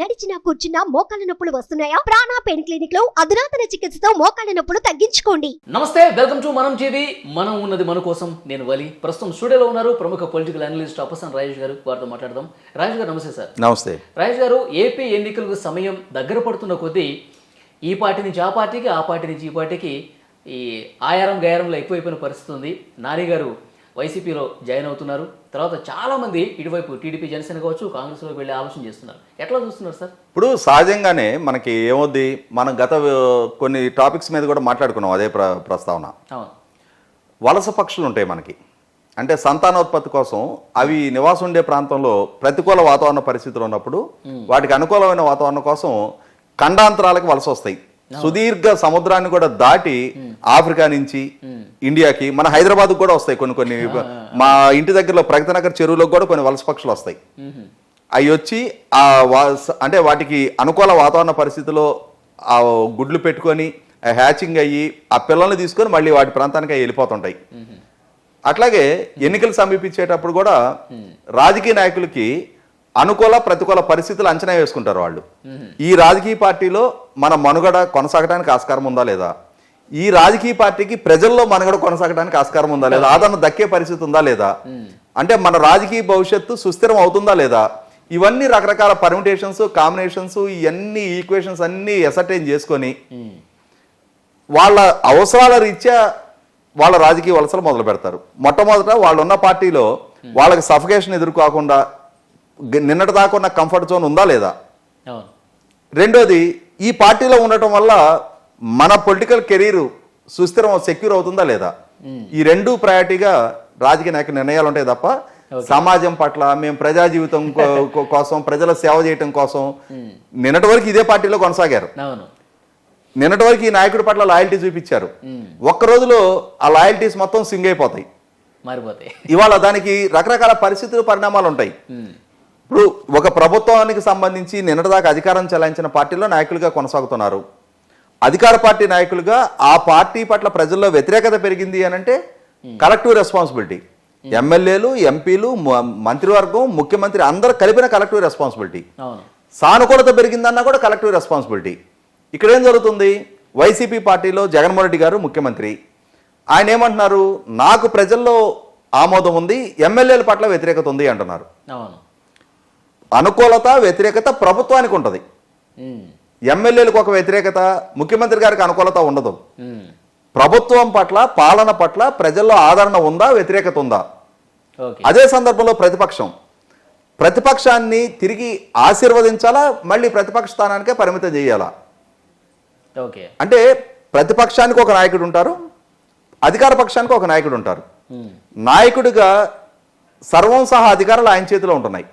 నడిచినా కూర్చున్నా మోకాళ్ళ నొప్పులు వస్తున్నాయా? ప్రాణా పెయిన్ క్లినిక్లో అధునాతన చికిత్సతో మోకాళ్ళ నొప్పులు తగ్గించుకోండి. నమస్తే వెల్కమ్ టు మనం టీవీ. మనం ఉన్నది మన కోసం నేను వలి. ప్రస్తుతం స్టూడియోలో ఉన్నారు ప్రముఖ పొలిటికల్ అనలిస్ట్ అప్పసన్ రాజేష్ గారు. వారితో మాట్లాడదాం. రాజేష్ గారు నమస్తే సార్. నమస్తే. రాజేష్ గారు ఏపీ ఎన్నికలకు సమయం దగ్గర పడుతున్న కొద్దీ ఈ పార్టీ నుంచి ఆ పార్టీకి ఆ పార్టీ నుంచి ఈ పార్టీకి ఈ ఆయారం గయారంలో ఎక్కువైపోయిన పరిస్థితి ఉంది. నాని గారు వైసీపీలో జాయిన్ అవుతున్నారు. తర్వాత చాలా మంది ఇటువైపు టీడీపీ జనసేన కావచ్చు కాంగ్రెస్లోకి వెళ్ళే ఆలోచన చేస్తున్నారు. ఎట్లా చూస్తున్నారు సార్? ఇప్పుడు సహజంగానే మనకి ఏమవుద్ది? మనం గత కొన్ని టాపిక్స్ మీద కూడా మాట్లాడుకున్నాం అదే ప్ర ప్రస్తావన. వలస పక్షులు ఉంటాయి మనకి. అంటే సంతానోత్పత్తి కోసం అవి నివాసం ఉండే ప్రాంతంలో ప్రతికూల వాతావరణ పరిస్థితులు ఉన్నప్పుడు వాటికి అనుకూలమైన వాతావరణం కోసం ఖండాంతరాలకు వలస వస్తాయి. సుదీర్ఘ సముద్రాన్ని కూడా దాటి ఆఫ్రికా నుంచి ఇండియాకి మన హైదరాబాద్ కూడా వస్తాయి కొన్ని కొన్ని. మా ఇంటి దగ్గరలో ప్రగతి నగర్ చెరువులకు కూడా కొన్ని వలస పక్షులు వస్తాయి. అవి వచ్చి ఆ అంటే వాటికి అనుకూల వాతావరణ పరిస్థితిలో ఆ గుడ్లు పెట్టుకొని హ్యాచింగ్ అయ్యి ఆ పిల్లల్ని తీసుకొని మళ్ళీ వాటి ప్రాంతానికి అవి వెళ్ళిపోతుంటాయి. అట్లాగే ఎన్నికలు సమీపించేటప్పుడు కూడా రాజకీయ నాయకులకి అనుకూల ప్రతికూల పరిస్థితులు అంచనా వేసుకుంటారు వాళ్ళు. ఈ రాజకీయ పార్టీలో మన మనుగడ కొనసాగడానికి ఆస్కారం ఉందా లేదా? ఈ రాజకీయ పార్టీకి ప్రజల్లో మనుగడ కొనసాగడానికి ఆస్కారం ఉందా లేదా? ఆదరణ దక్కే పరిస్థితి ఉందా లేదా? అంటే మన రాజకీయ భవిష్యత్తు సుస్థిరం అవుతుందా లేదా? ఇవన్నీ రకరకాల పర్మిటేషన్స్ కాంబినేషన్స్ ఇవన్నీ ఈక్వేషన్స్ అన్నీ ఎసర్టైన్ చేసుకొని వాళ్ళ అవసరాల రీత్యా వాళ్ళ రాజకీయ వలసలు మొదలు పెడతారు మొట్టమొదట వాళ్ళు ఉన్న పార్టీలో వాళ్ళకి సఫకేషన్ ఎదుర్కోకుండా నిన్నటి దాకా ఉన్న కంఫర్ట్ జోన్ ఉందా లేదా? రెండోది ఈ పార్టీలో ఉండటం వల్ల మన పొలిటికల్ కెరీర్ సుస్థిరం సెక్యూర్ అవుతుందా లేదా? ఈ రెండు ప్రయారిటీగా రాజకీయ నాయకుల నిర్ణయాలు ఉంటాయి తప్ప సమాజం పట్ల మేము ప్రజా జీవితం కోసం ప్రజల సేవ చేయటం కోసం నిన్నటి వరకు ఇదే పార్టీలో కొనసాగారు. నిన్నటి వరకు ఈ నాయకుడి పట్ల లాయల్టీ చూపించారు. ఒక్క రోజులో ఆ లాయల్టీస్ మొత్తం సింగ్ అయిపోతాయి. మారిపోతాయి. ఇవాళ దానికి రకరకాల పరిస్థితులు పరిణామాలు ఉంటాయి. ఇప్పుడు ఒక ప్రభుత్వానికి సంబంధించి నిన్నటిదాకా అధికారం చెలాయించిన పార్టీలో నాయకులుగా కొనసాగుతున్నారు. అధికార పార్టీ నాయకులుగా ఆ పార్టీ పట్ల ప్రజల్లో వ్యతిరేకత పెరిగింది అని అంటే కలెక్టివ్ రెస్పాన్సిబిలిటీ. ఎమ్మెల్యేలు ఎంపీలు మంత్రివర్గం ముఖ్యమంత్రి అందరూ కలిపిన కలెక్టివ్ రెస్పాన్సిబిలిటీ. సానుకూలత పెరిగిందన్నా కూడా కలెక్టివ్ రెస్పాన్సిబిలిటీ. ఇక్కడ ఏం జరుగుతుంది? వైసీపీ పార్టీలో జగన్మోహన్ రెడ్డి గారు ముఖ్యమంత్రి. ఆయన ఏమంటున్నారు? నాకు ప్రజల్లో ఆమోదం ఉంది ఎమ్మెల్యేల పట్ల వ్యతిరేకత ఉంది అంటున్నారు. అనుకూలత వ్యతిరేకత ప్రభుత్వానికి ఉంటుంది. ఎమ్మెల్యేలకు ఒక వ్యతిరేకత ముఖ్యమంత్రి గారికి అనుకూలత ఉండదు. ప్రభుత్వం పట్ల పాలన పట్ల ప్రజల్లో ఆదరణ ఉందా వ్యతిరేకత ఉందా అదే సందర్భంలో ప్రతిపక్షం ప్రతిపక్షాన్ని తిరిగి ఆశీర్వదించాలా మళ్ళీ ప్రతిపక్ష స్థానానికే పరిమితం చేయాలా ఓకే అంటే ప్రతిపక్షానికి ఒక నాయకుడు ఉంటారు అధికార పక్షానికి ఒక నాయకుడు ఉంటారు. నాయకుడిగా సర్వం సహా అధికారాలు ఆయన చేతిలో ఉంటున్నాయి.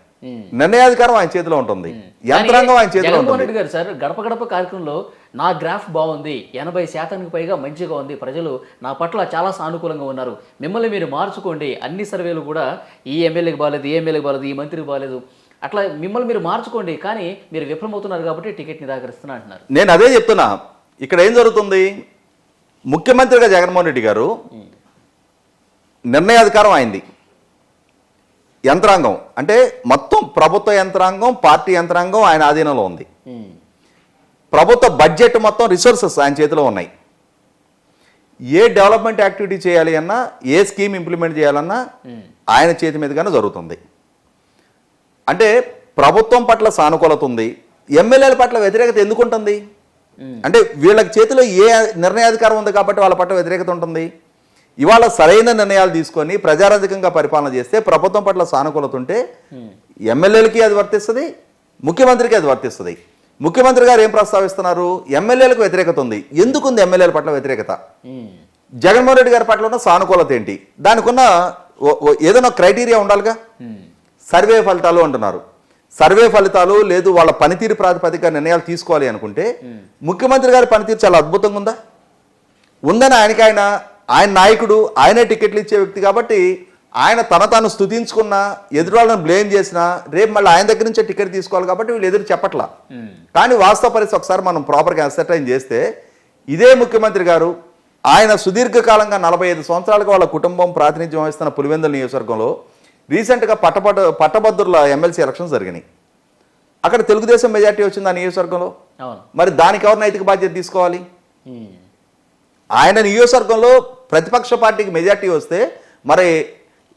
నిర్ణయాధికారం ఆయన చేతిలో ఉంటుంది. యంత్రాంగం ఆయన చేతిలో ఉంటుంది. గారు సార్ గడప గడప కార్యక్రమంలో నా గ్రాఫ్ బాగుంది ఎనభై శాతానికి పైగా మంచిగా ఉంది. ప్రజలు నా పట్ల చాలా సానుకూలంగా ఉన్నారు. మిమ్మల్ని మీరు మార్చుకోండి. అన్ని సర్వేలు కూడా ఈ ఎమ్మెల్యేకి బాగాలేదు ఈ ఎమ్మెల్యేకి బాగాలేదు ఈ మంత్రికి బాగాలేదు అట్లా మిమ్మల్ని మీరు మార్చుకోండి కానీ మీరు విఫలమవుతున్నారు కాబట్టి టికెట్ నిరాకరిస్తున్నా అంటున్నారు. నేను అదే చెప్తున్నా. ఇక్కడ ఏం జరుగుతుంది? ముఖ్యమంత్రిగా జగన్మోహన్ రెడ్డి గారు నిర్ణయాధికారం అయింది యంత్రాంగం అంటే మొత్తం ప్రభుత్వ యంత్రాంగం పార్టీ యంత్రాంగం ఆయన ఆధీనంలో ఉంది. ప్రభుత్వ బడ్జెట్ మొత్తం రిసోర్సెస్ ఆయన చేతిలో ఉన్నాయి ఏ డెవలప్మెంట్ యాక్టివిటీ చేయాలి అన్నా ఏ స్కీమ్ ఇంప్లిమెంట్ చేయాలన్నా. ఆయన చేతి మీదుగానే జరుగుతుంది అంటే ప్రభుత్వం పట్ల సానుకూలత ఉంది ఎమ్మెల్యేల పట్ల వ్యతిరేకత ఎందుకు ఉంటుంది. అంటే వీళ్ళకి చేతిలో ఏ నిర్ణయాధికారం ఉంది కాబట్టి వాళ్ళ పట్ల వ్యతిరేకత ఉంటుంది ఇవాళ సరైన నిర్ణయాలు తీసుకొని ప్రజారాధికంగా పరిపాలన చేస్తే ప్రభుత్వం పట్ల సానుకూలత ఉంటే ఎమ్మెల్యేలకి అది వర్తిస్తుంది ముఖ్యమంత్రికి అది వర్తిస్తుంది. ముఖ్యమంత్రి గారు ఏం ప్రస్తావిస్తున్నారు? ఎమ్మెల్యేలకు వ్యతిరేకత ఉంది. ఎందుకు ఉంది ఎమ్మెల్యేల పట్ల వ్యతిరేకత. జగన్మోహన్ రెడ్డి గారి పట్ల ఉన్న సానుకూలత ఏంటి? దానికి ఉన్న ఏదైనా క్రైటీరియా ఉండాలిగా. సర్వే ఫలితాలు అంటున్నారు. సర్వే ఫలితాలు లేదు వాళ్ళ పనితీరు ప్రాతిపదిక నిర్ణయాలు తీసుకోవాలి అనుకుంటే ముఖ్యమంత్రి గారి పనితీరు చాలా అద్భుతంగా ఉందా? ఉందని ఆయనకి ఆయన నాయకుడు ఆయనే టికెట్లు ఇచ్చే వ్యక్తి కాబట్టి ఆయన తన తాను స్తుతించుకున్నా ఎదురు వాళ్ళని బ్లేమ్ చేసినా రేపు మళ్ళీ ఆయన దగ్గర నుంచే టికెట్ తీసుకోవాలి కాబట్టి వీళ్ళు ఎదురు చెప్పట్లా. కానీ వాస్తవ పరిస్థితి ఒకసారి మనం ప్రాపర్గా అసెటైన్ చేస్తే ఇదే ముఖ్యమంత్రి గారు ఆయన సుదీర్ఘకాలంగా నలభై ఐదు సంవత్సరాలుగా వాళ్ళ కుటుంబం ప్రాతినిధ్యం వహిస్తున్న పులివెందుల నియోజకవర్గంలో రీసెంట్గా పట్టపట్ట పట్టభద్రుల ఎమ్మెల్సీ ఎలక్షన్స్ జరిగినాయి. అక్కడ తెలుగుదేశం మెజార్టీ వచ్చింది ఆ నియోజకవర్గంలో. మరి దానికి ఎవరు నైతిక బాధ్యత తీసుకోవాలి. ఆయన నియోజకవర్గంలో ప్రతిపక్ష పార్టీకి మెజార్టీ వస్తే మరి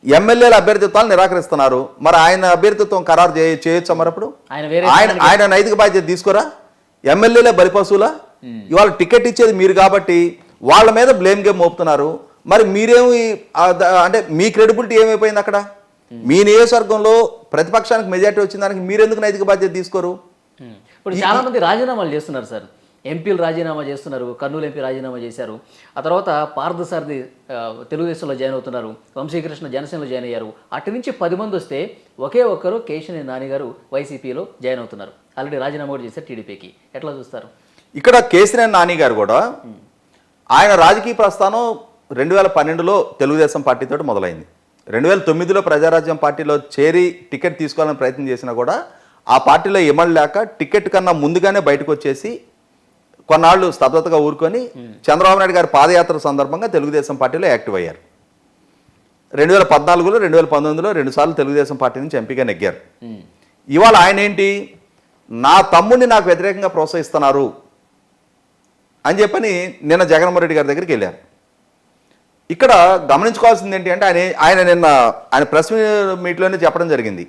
ఎమ్మెల్యేల అభ్యర్థిత్వాలు నిరాకరిస్తున్నారు. మరి ఆయన అభ్యర్థిత్వం ఖరారు చేయ చేయొచ్చా మరి అప్పుడు? ఆయన ఆయన నైతిక బాధ్యత తీసుకోరా. ఎమ్మెల్యేలే బలిపశువులా? ఇవాళ టికెట్ ఇచ్చేది మీరు కాబట్టి వాళ్ళ మీద బ్లేమ్ గేమ్ మోపుతున్నారు. మరి మీరేమి అంటే మీ క్రెడిబిలిటీ ఏమైపోయింది అక్కడ? మీ నియోజకవర్గంలో ప్రతిపక్షానికి మెజార్టీ వచ్చిన దానికి మీరెందుకు నైతిక బాధ్యత తీసుకోరు. ఇప్పుడు చాలా మంది రాజీనామాలు చేస్తున్నారు సార్. ఎంపీలు రాజీనామా చేస్తున్నారు కర్నూలు ఎంపీ రాజీనామా చేశారు. ఆ తర్వాత పార్థసారథి తెలుగుదేశంలో జాయిన్ అవుతున్నారు వంశీకృష్ణ జనసేనలో జాయిన్ అయ్యారు. అటు నుంచి పది మంది వస్తే ఒకే ఒక్కరు కేశిని నాని గారు వైసీపీలో జాయిన్ అవుతున్నారు. ఆల్రెడీ రాజీనామా కూడా చేశారు టీడీపీకి. ఎట్లా చూస్తారు? ఇక్కడ కేసీఆర్ నాని గారు కూడా ఆయన రాజకీయ ప్రస్థానం రెండు వేల పన్నెండులో తెలుగుదేశం పార్టీతో మొదలైంది. రెండు వేల తొమ్మిదిలో ప్రజారాజ్యం పార్టీలో చేరి టికెట్ తీసుకోవాలని ప్రయత్నం చేసినా కూడా ఆ పార్టీలో ఇమడలేక టికెట్ కన్నా ముందుగానే బయటకు వచ్చేసి కొన్నాళ్ళు స్తబ్దతగా ఊరుకొని చంద్రబాబు నాయుడు గారి పాదయాత్ర సందర్భంగా తెలుగుదేశం పార్టీలో యాక్టివ్ అయ్యారు. రెండు వేల పద్నాలుగులో రెండు వేల పంతొమ్మిదిలో రెండుసార్లు తెలుగుదేశం పార్టీ నుంచి ఎంపీగా నెగ్గారు. ఇవాళ ఆయన ఏంటి? నా తమ్ముడిని నాకు వ్యతిరేకంగా ప్రోత్సహిస్తున్నారు అని చెప్పని నిన్న జగన్మోహన్ రెడ్డి గారి దగ్గరికి వెళ్ళారు. ఇక్కడ గమనించుకోవాల్సింది ఏంటి అంటే ఆయన ఆయన నిన్న ఆయన ప్రెస్ మీట్లోనే చెప్పడం జరిగింది.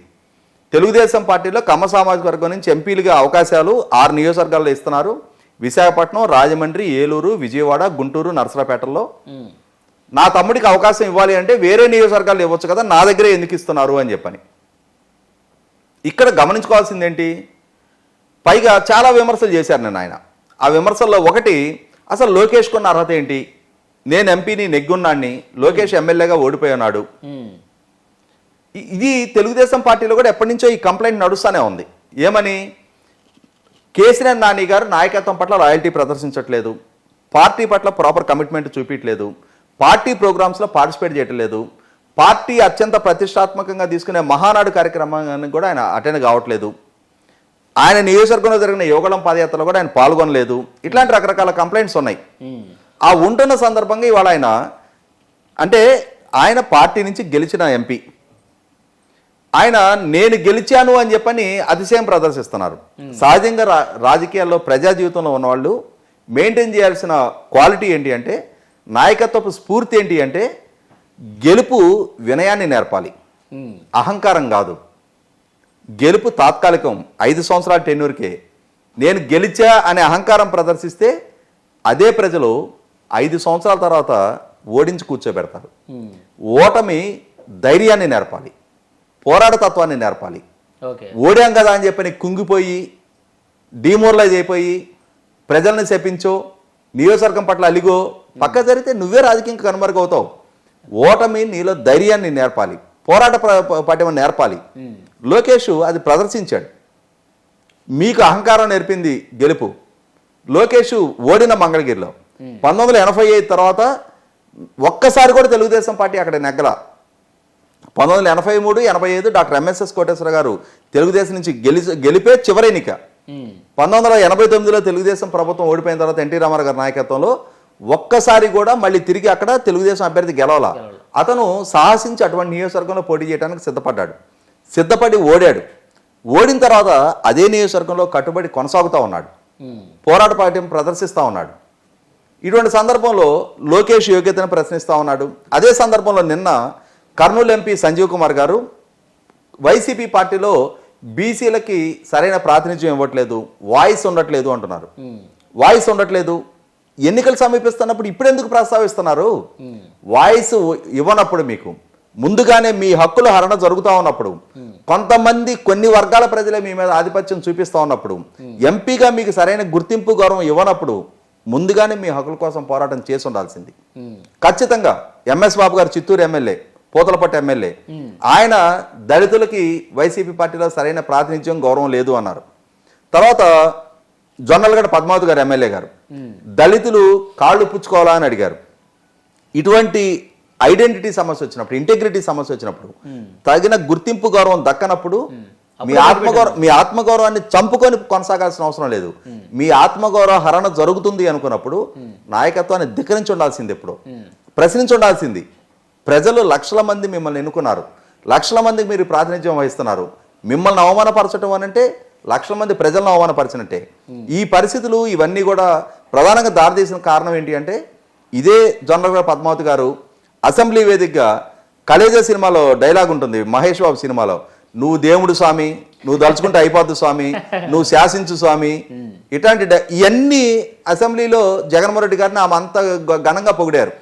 తెలుగుదేశం పార్టీలో కమ్మ సామాజిక వర్గం నుంచి ఎంపీలుగా అవకాశాలు ఆరు నియోజకవర్గాల్లో ఇస్తున్నారు. విశాఖపట్నం రాజమండ్రి ఏలూరు విజయవాడ గుంటూరు నరసరాపేటలో. నా తమ్ముడికి అవకాశం ఇవ్వాలి అంటే వేరే నియోజకవర్గాలు ఇవ్వచ్చు కదా నా దగ్గరే ఎందుకు ఇస్తున్నారు అని చెప్పని. ఇక్కడ గమనించుకోవాల్సింది ఏంటి పైగా చాలా విమర్శలు చేశారు నేను ఆయన. ఆ విమర్శల్లో ఒకటి అసలు లోకేష్ కొన్న అర్హత ఏంటి? నేను ఎంపీని నెగ్గున్నాన్ని లోకేష్ ఎమ్మెల్యేగా ఓడిపోయి ఉమ్. ఇ- ఇది తెలుగుదేశం పార్టీలో కూడా ఎప్పటి నుంచో ఈ కంప్లైంట్ నడుస్తూనే ఉంది. ఏమని? కేసీఆర్ నాని గారు నాయకత్వం పట్ల రాయల్టీ ప్రదర్శించట్లేదు. పార్టీ పట్ల ప్రాపర్ కమిట్మెంట్ చూపించట్లేదు పార్టీ ప్రోగ్రామ్స్లో పార్టిసిపేట్ చేయట్లేదు. పార్టీ అత్యంత ప్రతిష్టాత్మకంగా తీసుకునే మహానాడు కార్యక్రమానికి కూడా ఆయన అటెండ్ కావట్లేదు. ఆయన నియోజకవర్గంలో జరిగిన యోగళం పాదయాత్రలో కూడా ఆయన పాల్గొనలేదు. ఇట్లాంటి రకరకాల కంప్లైంట్స్ ఉన్నాయి. ఉమ్. ఆ ఉంటున్న సందర్భంగా ఇవాళ ఆయన అంటే ఆయన పార్టీ నుంచి గెలిచిన ఎంపీ ఆయన నేను గెలిచాను అని చెప్పని అతిశయం ప్రదర్శిస్తున్నారు. సహజంగా రా రాజకీయాల్లో ప్రజా జీవితంలో ఉన్నవాళ్ళు మెయింటైన్ చేయాల్సిన క్వాలిటీ ఏంటి అంటే నాయకత్వపు స్ఫూర్తి ఏంటి అంటే గెలుపు వినయాన్ని నేర్పాలి. అహంకారం కాదు. గెలుపు తాత్కాలికం. ఐదు సంవత్సరాల టెన్యూర్కే. నేను గెలిచా అనే అహంకారం ప్రదర్శిస్తే అదే ప్రజలు ఐదు సంవత్సరాల తర్వాత ఓడించి కూర్చోబెడతారు. ఓటమి ధైర్యాన్ని నేర్పాలి. పోరాటతత్వాన్ని నేర్పాలి. ఓడాం కదా అని చెప్పని కుంగిపోయి డిమోరలైజ్ అయిపోయి ప్రజల్ని శపించో నియోజకవర్గం పట్ల అలిగో పక్క జరిగితే నువ్వే రాజకీయంగా కనుమరుగవుతావు ఓటమి నీలో ధైర్యాన్ని నేర్పాలి. పోరాట ప్ర- పటిమ నేర్పాలి. లోకేష్ అది ప్రదర్శించాడు. మీకు అహంకారం నేర్పింది గెలుపు. లోకేష్ ఓడిన మంగళగిరిలో. పంతొమ్మిది వందల ఎనభై ఐదు తర్వాత ఒక్కసారి కూడా తెలుగుదేశం పార్టీ అక్కడ నెగ్గల. పంతొమ్మిది వందల ఎనభై మూడు ఎనభై ఐదు డాక్టర్ ఎంఎస్ఎస్ కోటేశ్వర గారు తెలుగుదేశం నుంచి గెలి గెలిపే చివరి ఎన్నిక. ఉమ్. పంతొమ్మిది వందల ఎనభై తొమ్మిదిలో తెలుగుదేశం ప్రభుత్వం ఓడిపోయిన తర్వాత ఎన్టీ రామారావు గారి నాయకత్వంలో ఒక్కసారి కూడా మళ్ళీ తిరిగి అక్కడ తెలుగుదేశం అభ్యర్థి గెలవాల. అతను సాహసించి అటువంటి నియోజకవర్గంలో పోటీ చేయడానికి సిద్ధపడ్డాడు. సిద్ధపడి ఓడాడు. ఓడిన తర్వాత అదే నియోజకవర్గంలో కట్టుబడి కొనసాగుతూ ఉన్నాడు. ఉమ్. పోరాట పార్టీ ప్రదర్శిస్తూ ఉన్నాడు. ఇటువంటి సందర్భంలో లోకేష్ యోగ్యతను ప్రశ్నిస్తూ ఉన్నాడు. అదే సందర్భంలో నిన్న కర్నూలు ఎంపీ సంజీవ్ కుమార్ గారు వైసీపీ పార్టీలో బీసీలకి సరైన ప్రాతినిధ్యం ఇవ్వట్లేదు వాయిస్ ఉండట్లేదు అంటున్నారు. ఉమ్. వాయిస్ ఉండట్లేదు. ఎన్నికలు సమీపిస్తున్నప్పుడు ఇప్పుడు ఎందుకు ప్రస్తావిస్తున్నారు? వాయిస్ ఇవ్వనప్పుడు మీకు ముందుగానే మీ హక్కుల హరణ జరుగుతూ ఉన్నప్పుడు కొంతమంది కొన్ని వర్గాల ప్రజలే మీ మీద ఆధిపత్యం చూపిస్తూ ఉన్నప్పుడు ఎంపీగా మీకు సరైన గుర్తింపు గౌరవం ఇవ్వనప్పుడు ముందుగానే మీ హక్కుల కోసం పోరాటం చేసి ఉండాల్సింది. ఖచ్చితంగా ఎంఎస్ బాబు గారు చిత్తూరు ఎమ్మెల్యే పూతలపట్టు ఎమ్మెల్యే. ఆయన దళితులకి వైసీపీ పార్టీలో సరైన ప్రాతినిధ్యం గౌరవం లేదు అన్నారు. తర్వాత జొన్నలగడ్డ పద్మావతి గారు ఎమ్మెల్యే గారు. దళితులు కాళ్ళు పుచ్చుకోవాలా అని అడిగారు. ఇటువంటి ఐడెంటిటీ సమస్య వచ్చినప్పుడు ఇంటెగ్రిటీ సమస్య వచ్చినప్పుడు తగిన గుర్తింపు గౌరవం దక్కనప్పుడు మీ ఆత్మగౌరవ మీ ఆత్మగౌరవాన్ని చంపుకొని కొనసాగాల్సిన అవసరం లేదు. మీ ఆత్మగౌరవ హరణ జరుగుతుంది అనుకున్నప్పుడు నాయకత్వాన్ని ధిక్కరించి ఉండాల్సింది ఎప్పుడు. ప్రశ్నించి ఉండాల్సింది. ప్రజలు లక్షల మంది మిమ్మల్ని ఎన్నుకున్నారు. లక్షల మందికి మీరు ప్రాతినిధ్యం వహిస్తున్నారు. మిమ్మల్ని అవమానపరచడం అని అంటే లక్షల మంది ప్రజలను అవమానపరిచినట్టే. ఈ పరిస్థితులు ఇవన్నీ కూడా ప్రధానంగా దారితీసిన కారణం ఏంటి అంటే ఇదే జొన్నగడ పద్మావతి గారు అసెంబ్లీ వేదికగా కలేజా సినిమాలో డైలాగ్ ఉంటుంది. మహేష్ బాబు సినిమాలో నువ్వు దేవుడు స్వామి నువ్వు దలుచుకుంటే అయిపోద్దు స్వామి నువ్వు శాసించు స్వామి. ఇట్లాంటి ఇవన్నీ అసెంబ్లీలో జగన్మోహన్ రెడ్డి గారిని ఆమె అంత ఘనంగా పొగిడారు.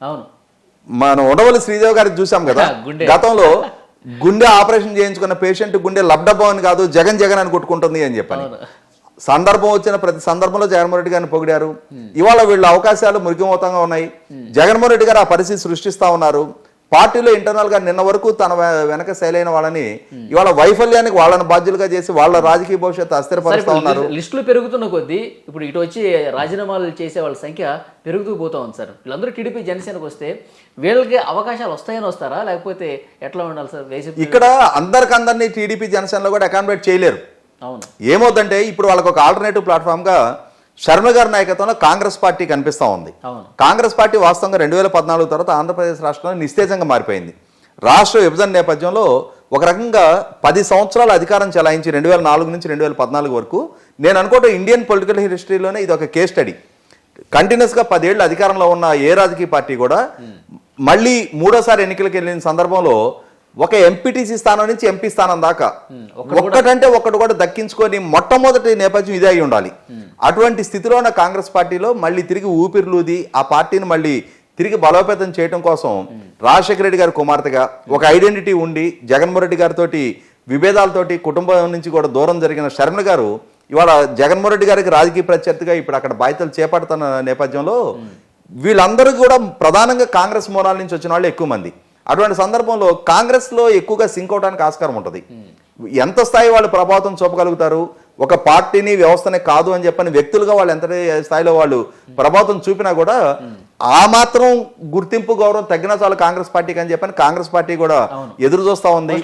అవును. మనం ఉండవల్లి శ్రీదేవి గారికి చూసాం కదా. గతంలో గుండె ఆపరేషన్ చేయించుకున్న పేషెంట్ గుండె లబ్డబ్బో అని కాదు జగన్ జగన్ అని కొట్టుకుంటుంది అని చెప్పని. సందర్భం వచ్చిన ప్రతి సందర్భంలో జగన్మోహన్ రెడ్డి గారిని పొగిడారు. ఇవాళ వీళ్ళ అవకాశాలు మురికిమోతంగా ఉన్నాయి. జగన్మోహన్ రెడ్డి గారు ఆ పరిస్థితి సృష్టిస్తా ఉన్నారు. పార్టీలో ఇంటర్నల్గా నిన్న వరకు తన వెనక శైలైన వాళ్ళని ఇవాళ వైఫల్యానికి వాళ్ళని బాధ్యులుగా చేసి వాళ్ళ రాజకీయ భవిష్యత్తు అస్థిరపరుస్తా ఉన్నారు. లిస్టులు పెరుగుతున్న కొద్దీ ఇప్పుడు ఇటు వచ్చి రాజీనామాలు చేసే వాళ్ళ సంఖ్య పెరుగుతూ పోతా ఉంది సార్. వీళ్ళందరూ టీడీపీ జనసేనకు వస్తే వీళ్ళకి అవకాశాలు వస్తాయని వస్తారా? లేకపోతే ఎట్లా ఉండాలి సార్? వేసి ఇక్కడ అందరికందరినీ టీడీపీ జనసేనలో కూడా అకామిడేట్ చేయలేరు. అవును. ఏమవుతుందంటే ఇప్పుడు వాళ్ళకి ఒక ఆల్టర్నేటివ్ ప్లాట్ఫామ్గా శర్మ గారి నాయకత్వంలో కాంగ్రెస్ పార్టీ కనిపిస్తా ఉంది. కాంగ్రెస్ పార్టీ వాస్తవంగా రెండు వేల పద్నాలుగు తర్వాత ఆంధ్రప్రదేశ్ రాష్ట్రంలో నిస్తేజంగా మారిపోయింది. రాష్ట్ర విభజన నేపథ్యంలో ఒక రకంగా పది సంవత్సరాల అధికారం చెలాయించి రెండు వేల నాలుగు నుంచి రెండు వేల పద్నాలుగు వరకు నేను అనుకోవటం ఇండియన్ పొలిటికల్ హిస్టరీలోనే ఇది ఒక కేస్ స్టడీ కంటిన్యూస్గా పదేళ్ళు అధికారంలో ఉన్న ఏ రాజకీయ పార్టీ కూడా మళ్ళీ మూడోసారి ఎన్నికలకు వెళ్ళిన సందర్భంలో ఒక ఎంపీటీసీ స్థానం నుంచి ఎంపీ స్థానం దాకా ఒక్కటంటే ఒక్కటి కూడా దక్కించుకొని మొట్టమొదటి నేపథ్యం ఇదే అయి ఉండాలి. అటువంటి స్థితిలో ఉన్న కాంగ్రెస్ పార్టీలో మళ్ళీ తిరిగి ఊపిరిలూది ఆ పార్టీని మళ్ళీ తిరిగి బలోపేతం చేయడం కోసం రాజశేఖర రెడ్డి గారి కుమార్తెగా ఒక ఐడెంటిటీ ఉండి జగన్మోహన్ రెడ్డి గారితో విభేదాలతోటి కుటుంబం నుంచి కూడా దూరం జరిగిన శర్మిల గారు ఇవాళ జగన్మోహన్ రెడ్డి గారికి రాజకీయ ప్రత్యర్థిగా ఇప్పుడు అక్కడ బాధ్యతలు చేపడుతున్న నేపథ్యంలో వీళ్ళందరూ కూడా ప్రధానంగా కాంగ్రెస్ మూలాల నుంచి వచ్చిన వాళ్ళు ఎక్కువ మంది. అటువంటి సందర్భంలో కాంగ్రెస్లో ఎక్కువగా సింక్ అవడానికి ఆస్కారం ఉంటుంది. ఎంత స్థాయి వాళ్ళు ప్రభావితం చూపగలుగుతారు? ఒక పార్టీని వ్యవస్థనే కాదు అని చెప్పని వ్యక్తులుగా వాళ్ళు ఎంత స్థాయిలో వాళ్ళు ప్రభావితం చూపినా కూడా ఆ మాత్రం గుర్తింపు గౌరవం తగ్గిన చాలు కాంగ్రెస్ పార్టీకి అని చెప్పని కాంగ్రెస్ పార్టీ కూడా ఎదురు చూస్తా ఉంది.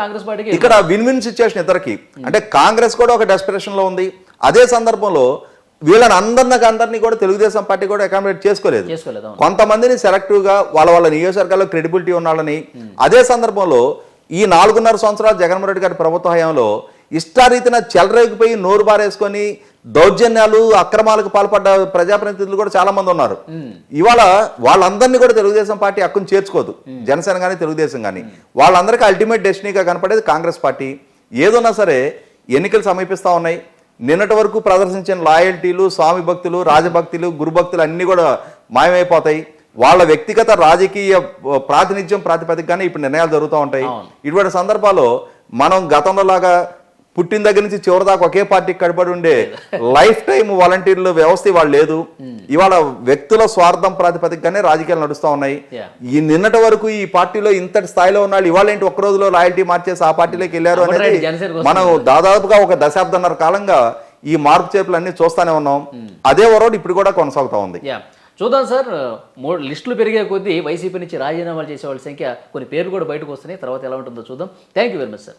కాంగ్రెస్ ఇక్కడ విన్ విన్ సిచ్యువేషన్ ఇద్దరికి. అంటే కాంగ్రెస్ కూడా ఒక డెస్పిరేషన్లో ఉంది. అదే సందర్భంలో వీళ్ళని అందరిని అందరినీ కూడా తెలుగుదేశం పార్టీ కూడా అకామిడేట్ చేసుకోలేదు. కొంతమందిని సెలెక్టివ్గా వాళ్ళ వాళ్ళ నియోజకవర్గాల్లో క్రెడిబిలిటీ ఉన్నాళ్ళని అదే సందర్భంలో ఈ నాలుగున్నర సంవత్సరాలు జగన్మోహన్ రెడ్డి గారి ప్రభుత్వ హయాంలో ఇష్టారీతిన చెలరేగిపోయి నోరు బారేసుకొని దౌర్జన్యాలు అక్రమాలకు పాల్పడ్డ ప్రజాప్రతినిధులు కూడా చాలా మంది ఉన్నారు ఇవాళ వాళ్ళందరినీ కూడా తెలుగుదేశం పార్టీ హక్కును చేర్చుకోదు. జనసేన కానీ తెలుగుదేశం కానీ వాళ్ళందరికీ అల్టిమేట్ డెస్టినీగా కనపడేది కాంగ్రెస్ పార్టీ. ఏదున్నా సరే ఎన్నికలు సమీపిస్తా ఉన్నాయి. నిన్నటి వరకు ప్రదర్శించిన లాయల్టీలు స్వామి భక్తులు రాజభక్తులు గురుభక్తులు అన్నీ కూడా మాయమైపోతాయి వాళ్ళ వ్యక్తిగత రాజకీయ ప్రాతినిధ్యం ప్రాతిపదికగానే ఇప్పుడు నిర్ణయాలు జరుగుతూ ఉంటాయి. ఇటువంటి సందర్భాల్లో మనం గతంలో లాగా పుట్టిన దగ్గర నుంచి చివరి దాకా ఒకే పార్టీకి కడిపడి ఉండే లైఫ్ టైం వాలంటీర్ల వ్యవస్థ ఇవాళ లేదు. ఇవాళ వ్యక్తుల స్వార్థం ప్రాతిపదికగానే రాజకీయాలు నడుస్తూ ఉన్నాయి. ఈ నిన్నటి వరకు ఈ పార్టీలో ఇంతటి స్థాయిలో ఉన్న వాళ్ళు ఇవాళ ఏంటి ఒక్క రోజులో లాయల్టీ మార్చేసి ఆ పార్టీలోకి వెళ్ళారు అనేది మనం దాదాపుగా ఒక దశాబ్దన్నర కాలంగా ఈ మార్పు చేపులు అన్ని చూస్తానే ఉన్నాం. అదే వరోడ్ ఇప్పుడు కూడా కొనసాగుతా ఉంది. చూద్దాం సార్. మూడు లిస్టులు పెరిగే కొద్దీ వైసీపీ నుంచి రాజీనామాలు చేసే వాళ్ళ సంఖ్య కొన్ని పేర్లు కూడా బయటకు వస్తున్నాయి. తర్వాత ఎలా ఉంటుందో చూద్దాం. Thank you very much sir